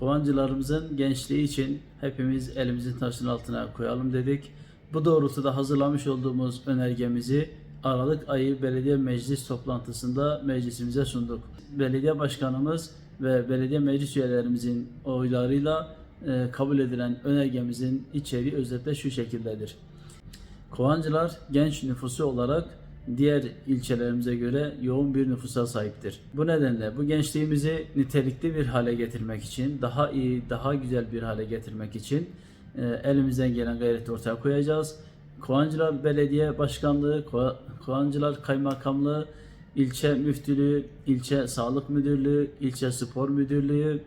Kovancılarımızın gençliği için hepimiz elimizin taşın altına koyalım dedik. Bu doğrultuda hazırlamış olduğumuz önergemizi Aralık ayı belediye meclis toplantısında meclisimize sunduk. Belediye başkanımız ve belediye meclis üyelerimizin oylarıyla e, kabul edilen önergemizin içeriği özetle şu şekildedir. Kovancılar genç nüfusu olarak diğer ilçelerimize göre yoğun bir nüfusa sahiptir. Bu nedenle bu gençliğimizi nitelikli bir hale getirmek için, daha iyi, daha güzel bir hale getirmek için e, elimizden gelen gayreti ortaya koyacağız. Kovancılar Belediye Başkanlığı, Ko- Kovancılar Kaymakamlığı, ilçe müftülüğü, ilçe sağlık müdürlüğü, ilçe spor müdürlüğü,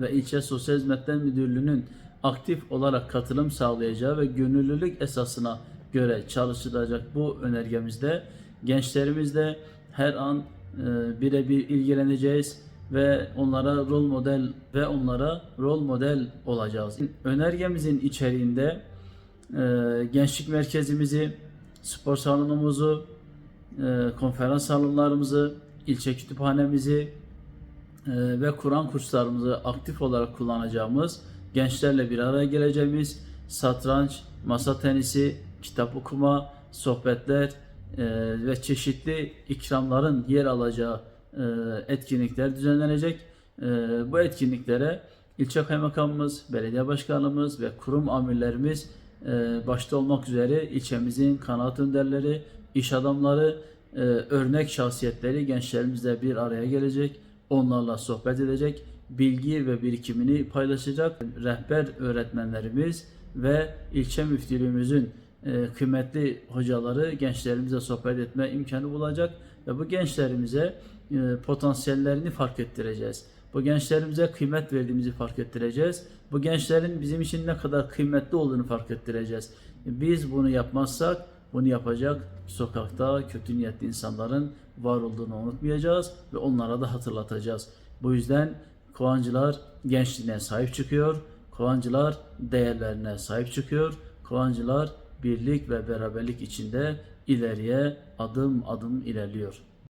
ve ilçe sosyal hizmetler müdürlüğünün aktif olarak katılım sağlayacağı ve gönüllülük esasına göre çalışılacak bu önergemizde gençlerimizle her an e, birebir ilgileneceğiz ve onlara rol model ve onlara rol model olacağız. Önergemizin içeriğinde e, gençlik merkezimizi, spor salonumuzu, e, konferans salonlarımızı, ilçe kütüphanemizi, ve Kur'an kurslarımızı aktif olarak kullanacağımız, gençlerle bir araya geleceğimiz satranç, masa tenisi, kitap okuma, sohbetler e, ve çeşitli ikramların yer alacağı e, etkinlikler düzenlenecek. E, bu etkinliklere ilçe kaymakamımız, belediye başkanımız ve kurum amirlerimiz e, başta olmak üzere ilçemizin kanaat önderleri, iş adamları, e, örnek şahsiyetleri gençlerimizle bir araya gelecek onlarla sohbet edecek, bilgi ve birikimini paylaşacak. Rehber öğretmenlerimiz ve ilçe müftülüğümüzün e, kıymetli hocaları gençlerimize sohbet etme imkanı bulacak ve bu gençlerimize e, potansiyellerini fark ettireceğiz. Bu gençlerimize kıymet verdiğimizi fark ettireceğiz. Bu gençlerin bizim için ne kadar kıymetli olduğunu fark ettireceğiz. Biz bunu yapmazsak bunu yapacak sokakta kötü niyetli insanların var olduğunu unutmayacağız ve onlara da hatırlatacağız. Bu yüzden Kovancılar gençliğine sahip çıkıyor. Kovancılar değerlerine sahip çıkıyor. Kovancılar birlik ve beraberlik içinde ileriye adım adım ilerliyor.